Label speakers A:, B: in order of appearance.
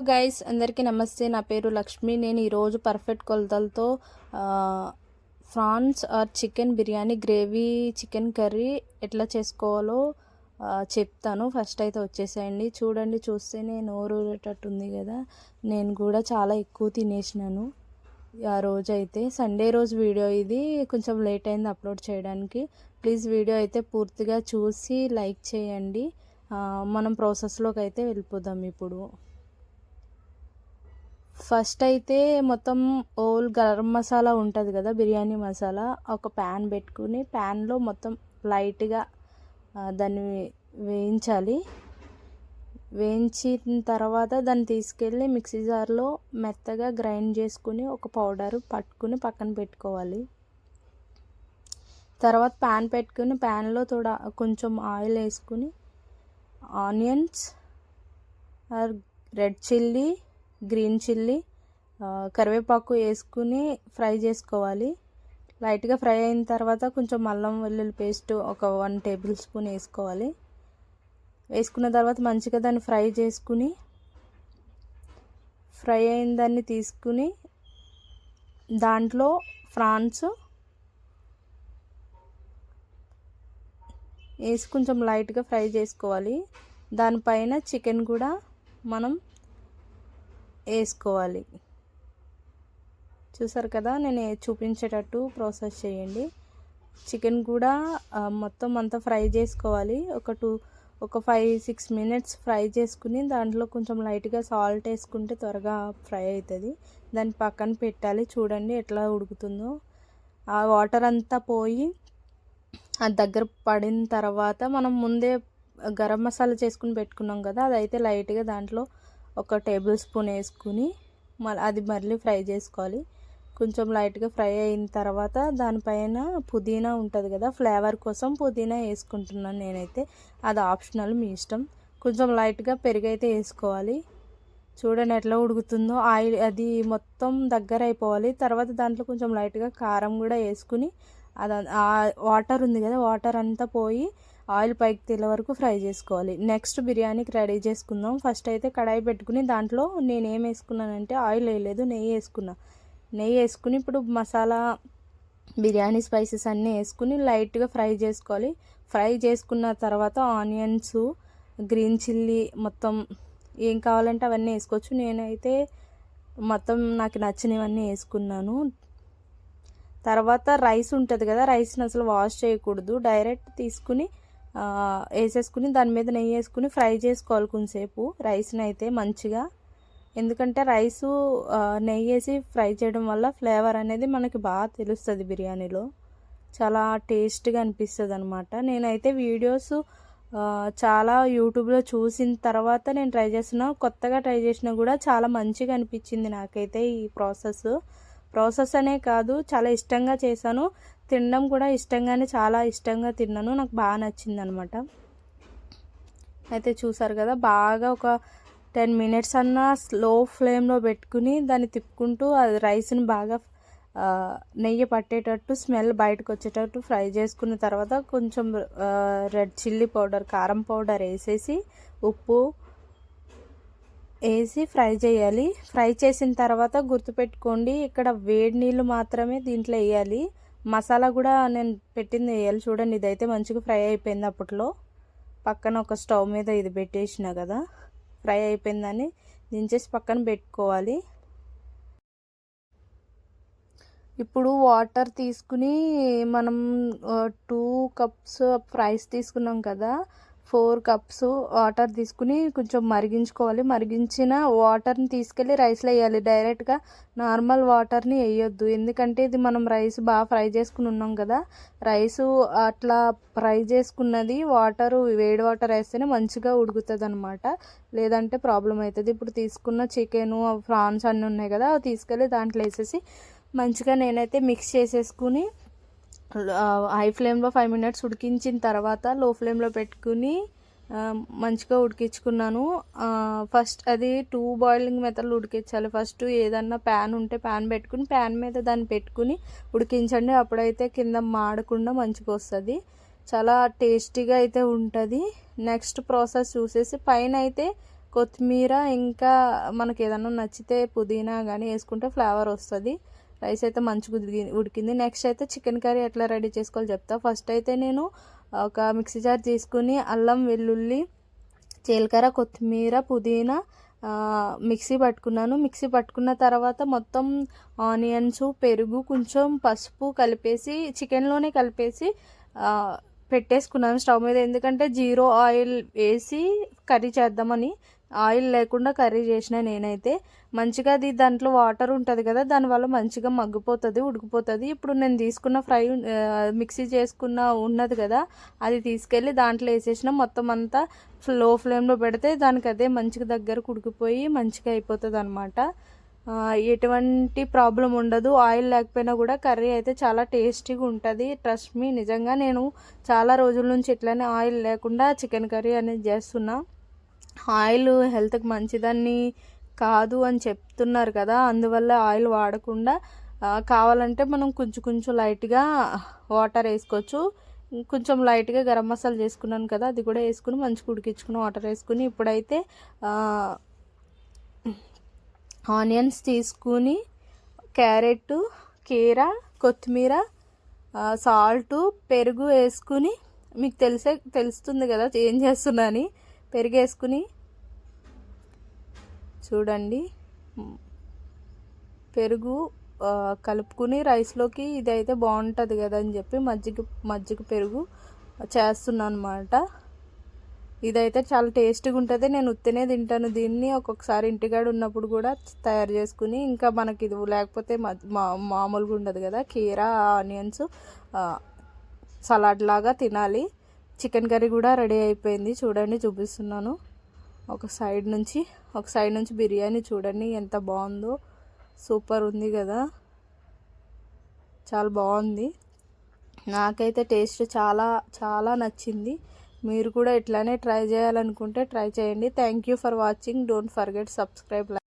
A: Guys అందరికీ నమస్తే. నా పేరు లక్ష్మి. నేను ఈరోజు పర్ఫెక్ట్ కొలతలతో prawns or chicken biryani gravy chicken curry ఎట్లా చేసుకోవాలో చెప్తాను. ఫస్ట్ అయితే వచ్చేసేయండి. చూడండి చూస్తేనే నేను ఊరేటట్టు ఉంది కదా. నేను కూడా చాలా ఎక్కువ తినేసినాను ఆ రోజు అయితే. సండే రోజు వీడియో ఇది. కొంచెం లేట్ అయింది అప్లోడ్ చేయడానికి. ప్లీజ్ వీడియో అయితే పూర్తిగా చూసి లైక్ చేయండి. మనం ప్రాసెస్లోకి అయితే వెళ్ళిపోదాం ఇప్పుడు. ఫస్ట్ అయితే మొత్తం ఓల్ గరం మసాలా ఉంటుంది కదా బిర్యానీ మసాలా. ఒక ప్యాన్ పెట్టుకుని ప్యాన్లో మొత్తం లైట్గా దాన్ని వేయించాలి. వేయించిన తర్వాత దాన్ని తీసుకెళ్ళి మిక్సీ జార్లో మెత్తగా గ్రైండ్ చేసుకుని ఒక పౌడర్ పట్టుకుని పక్కన పెట్టుకోవాలి. తర్వాత ప్యాన్ పెట్టుకుని ప్యాన్లో తోడా కొంచెం ఆయిల్ వేసుకుని onions or red chilli green chilli కరివేపాకు వేసుకుని ఫ్రై చేసుకోవాలి. లైట్గా ఫ్రై అయిన తర్వాత కొంచెం అల్లం వెల్లుల్లి పేస్ట్ ఒక వన్ టేబుల్ స్పూన్ వేసుకోవాలి. వేసుకున్న తర్వాత మంచిగా దాన్ని ఫ్రై చేసుకుని ఫ్రై అయిన దాన్ని తీసుకుని దాంట్లో ఫ్రాన్స్ వేసి కొంచెం లైట్గా ఫ్రై చేసుకోవాలి. దానిపైన చికెన్ కూడా మనం వేసుకోవాలి. చూసారు కదా నేను చూపించేటట్టు ప్రాసెస్ చేయండి. చికెన్ కూడా మొత్తం అంతా ఫ్రై చేసుకోవాలి. ఒక టూ ఒక ఫైవ్ సిక్స్ మినిట్స్ ఫ్రై చేసుకుని దాంట్లో కొంచెం లైట్గా సాల్ట్ వేసుకుంటే త్వరగా ఫ్రై అవుతుంది. దాన్ని పక్కన పెట్టాలి. చూడండి ఎట్లా ఉడుకుతుందో. ఆ వాటర్ అంతా పోయి అది దగ్గర పడిన తర్వాత మనం ముందే గరం మసాలా చేసుకుని పెట్టుకున్నాం కదా అదైతే లైట్గా దాంట్లో ఒక టేబుల్ స్పూన్ వేసుకుని మళ్ళీ అది మళ్ళీ ఫ్రై చేసుకోవాలి. కొంచెం లైట్గా ఫ్రై అయిన తర్వాత దానిపైన పుదీనా ఉంటుంది కదా ఫ్లేవర్ కోసం పుదీనా వేసుకుంటున్నాను నేనైతే. అది ఆప్షనల్ మీ ఇష్టం. కొంచెం లైట్గా పెరుగు అయితే వేసుకోవాలి. చూడండి ఎట్లా ఉడుకుతుందో. ఆయిల్ అది మొత్తం దగ్గర అయిపోవాలి. తర్వాత దాంట్లో కొంచెం లైట్గా కారం కూడా వేసుకుని అది వాటర్ ఉంది కదా వాటర్ అంతా పోయి ఆయిల్ పైకి తేలే వరకు ఫ్రై చేసుకోవాలి. నెక్స్ట్ బిర్యానీకి రెడీ చేసుకుందాం. ఫస్ట్ అయితే కడాయి పెట్టుకుని దాంట్లో నేను ఏం వేసుకున్నానంటే ఆయిల్ వేయలేదు నెయ్యి వేసుకున్నా. నెయ్యి వేసుకుని ఇప్పుడు మసాలా బిర్యానీ స్పైసెస్ అన్నీ వేసుకుని లైట్గా ఫ్రై చేసుకోవాలి. ఫ్రై చేసుకున్న తర్వాత ఆనియన్స్ గ్రీన్ చిల్లీ మొత్తం ఏం కావాలంటే అవన్నీ వేసుకోవచ్చు. నేనైతే మొత్తం నాకు నచ్చినవన్నీ వేసుకున్నాను. తర్వాత రైస్ ఉంటుంది కదా రైస్ని అసలు వాష్ చేయకూడదు. డైరెక్ట్ తీసుకుని వేసేసుకుని దాని మీద నెయ్యి వేసుకుని ఫ్రై చేసుకోవాలి కొంచెంసేపు రైస్ని అయితే మంచిగా. ఎందుకంటే రైసు నెయ్యి వేసి ఫ్రై చేయడం వల్ల ఫ్లేవర్ అనేది మనకి బాగా తెలుస్తుంది బిర్యానీలో. చాలా టేస్ట్గా అనిపిస్తుంది అనమాట నేనైతే వీడియోస్ చాలా యూట్యూబ్లో చూసిన తర్వాత నేను ట్రై చేసిన కొత్తగా ట్రై చేసినా కూడా చాలా మంచిగా అనిపించింది నాకైతే ఈ ప్రాసెస్ ప్రాసెస్ అనే కాదు చాలా ఇష్టంగా చేశాను. తినడం కూడా ఇష్టంగానే చాలా ఇష్టంగా తిన్నాను. నాకు బాగా నచ్చింది అనమాట అయితే చూసారు కదా బాగా ఒక టెన్ మినిట్స్ అన్నా స్లో ఫ్లేమ్లో పెట్టుకుని దాన్ని తిప్పుకుంటూ అది రైస్ని బాగా నెయ్యి పట్టేటట్టు స్మెల్ బయటకు వచ్చేటట్టు ఫ్రై చేసుకున్న తర్వాత కొంచెం రెడ్ చిల్లీ పౌడర్ కారం పౌడర్ వేసేసి ఉప్పు వేసి ఫ్రై చేయాలి. ఫ్రై చేసిన తర్వాత గుర్తుపెట్టుకోండి ఇక్కడ వేడి నీళ్ళు మాత్రమే దీంట్లో వేయాలి. మసాలా కూడా నేను పెట్టింది వేయాలి. చూడండి ఇదైతే మంచిగా ఫ్రై అయిపోయింది అప్పట్లో. పక్కన ఒక స్టవ్ మీద ఇది పెట్టేసిన కదా ఫ్రై అయిపోయిందని దించేసి పక్కన పెట్టుకోవాలి. ఇప్పుడు వాటర్ తీసుకుని మనం టూ కప్స్ ఫ్రైస్ తీసుకున్నాం కదా ఫోర్ కప్స్ వాటర్ తీసుకుని కొంచెం మరిగించుకోవాలి. మరిగించిన వాటర్ని తీసుకెళ్ళి రైస్లో వేయాలి. డైరెక్ట్గా నార్మల్ వాటర్ని వేయొద్దు. ఎందుకంటే ఇది మనం రైస్ బాగా ఫ్రై చేసుకుని ఉన్నాం కదా. రైస్ అట్లా ఫ్రై చేసుకున్నది వాటర్ వేడి వాటర్ వేస్తేనే మంచిగా ఉడుకుతుంది అనమాట లేదంటే ప్రాబ్లం అవుతుంది ఇప్పుడు తీసుకున్న చికెను ప్రాన్స్ అన్నీ ఉన్నాయి కదా. అవి తీసుకెళ్ళి దాంట్లో వేసేసి మంచిగా నేనైతే మిక్స్ చేసేసుకుని హై ఫ్లేమ్లో ఫైవ్ మినిట్స్ ఉడికించిన తర్వాత లో ఫ్లేమ్లో పెట్టుకుని మంచిగా ఉడికించుకున్నాను. ఫస్ట్ అది టూ బాయిలింగ్ మెథడ్లు ఉడికించాలి. ఫస్ట్ ఏదన్నా ప్యాన్ ఉంటే ప్యాన్ పెట్టుకుని ప్యాన్ మీద దాన్ని పెట్టుకుని ఉడికించండి. అప్పుడైతే కింద మాడకుండా మంచిగా వస్తుంది. చాలా టేస్టీగా అయితే ఉంటుంది. నెక్స్ట్ ప్రాసెస్ చూసేసి పైన అయితే కొత్తిమీర ఇంకా మనకి ఏదన్నా నచ్చితే పుదీనా కానీ వేసుకుంటే ఫ్లేవర్ వస్తుంది. రైస్ అయితే మంచిగా ఉడికి ఉడికింది. నెక్స్ట్ అయితే చికెన్ కర్రీ ఎట్లా రెడీ చేసుకోవాలో చెప్తా. ఫస్ట్ అయితే నేను ఒక మిక్సీ జార్ తీసుకుని అల్లం వెల్లుల్లి జీలకర్ర కొత్తిమీర పుదీనా మిక్సీ పట్టుకున్నాను. మిక్సీ పట్టుకున్న తర్వాత మొత్తం ఆనియన్స్ పెరుగు కొంచెం పసుపు కలిపేసి చికెన్లోనే కలిపేసి పెట్టేసుకున్నాను స్టవ్ మీద. ఎందుకంటే జీరో ఆయిల్ వేసి కర్రీ చేద్దామని ఆయిల్ లేకుండా కర్రీ చేసిన నేనైతే మంచిగా అది దాంట్లో వాటర్ ఉంటుంది కదా దానివల్ల మంచిగా మగ్గిపోతుంది ఉడికిపోతుంది. ఇప్పుడు నేను తీసుకున్న ఫ్రై మిక్సీ చేసుకున్న ఉన్నది కదా అది తీసుకెళ్ళి దాంట్లో వేసేసిన మొత్తం అంతా లో ఫ్లేమ్లో పెడితే దానికి అదే మంచిగా దగ్గరకు ఉడికిపోయి మంచిగా అయిపోతుంది అనమాట ఎటువంటి ప్రాబ్లం ఉండదు. ఆయిల్ లేకపోయినా కూడా కర్రీ అయితే చాలా టేస్టీగా ఉంటుంది. ట్రస్ట్ మీ నిజంగా నేను చాలా రోజుల నుంచి ఇట్లానే ఆయిల్ లేకుండా చికెన్ కర్రీ అనేది చేస్తున్నా. ఆయిల్ హెల్త్కి మంచిదని కాదు అని చెప్తున్నారు కదా అందువల్ల ఆయిల్ వాడకుండా కావాలంటే మనం కొంచెం కొంచెం లైట్గా వాటర్ వేసుకోవచ్చు. కొంచెం లైట్గా గరం మసాలా చేసుకున్నాను కదా అది కూడా వేసుకుని మంచిగా ఉడికించుకుని వాటర్ వేసుకుని ఇప్పుడైతే ఆనియన్స్ తీసుకుని క్యారెట్ కీర కొత్తిమీర సాల్ట్ పెరుగు వేసుకుని మీకు తెలిసే తెలుస్తుంది కదా ఏం చేస్తున్నాను పెరుగు వేసుకుని చూడండి. పెరుగు కలుపుకుని రైస్లోకి ఇది అయితే బాగుంటుంది కదా అని చెప్పి మజ్జిగ మజ్జిగ పెరుగు చేస్తున్నాను అనమాట ఇదైతే చాలా టేస్ట్గా ఉంటుంది నేను ఉత్తనే తింటాను. దీన్ని ఒక్కొక్కసారి ఇంటికాడ ఉన్నప్పుడు కూడా తయారు చేసుకుని ఇంకా మనకి ఇది లేకపోతే మా- మామూలుగా ఉండదు కదా. కీరా ఆనియన్స్ సలాడ్ లాగా తినాలి. చికెన్ కర్రీ కూడా రెడీ అయిపోయింది. చూడండి చూపిస్తున్నాను. ఒక సైడ్ నుంచి ఒక సైడ్ నుంచి బిర్యానీ చూడండి ఎంత బాగుందో. సూపర్ ఉంది కదా. చాలా బాగుంది. నాకైతే టేస్ట్ చాలా చాలా నచ్చింది. మీరు కూడా ఇట్లానే ట్రై చేయాలనుకుంటే ట్రై చేయండి. Thank you for watching don't forget subscribe like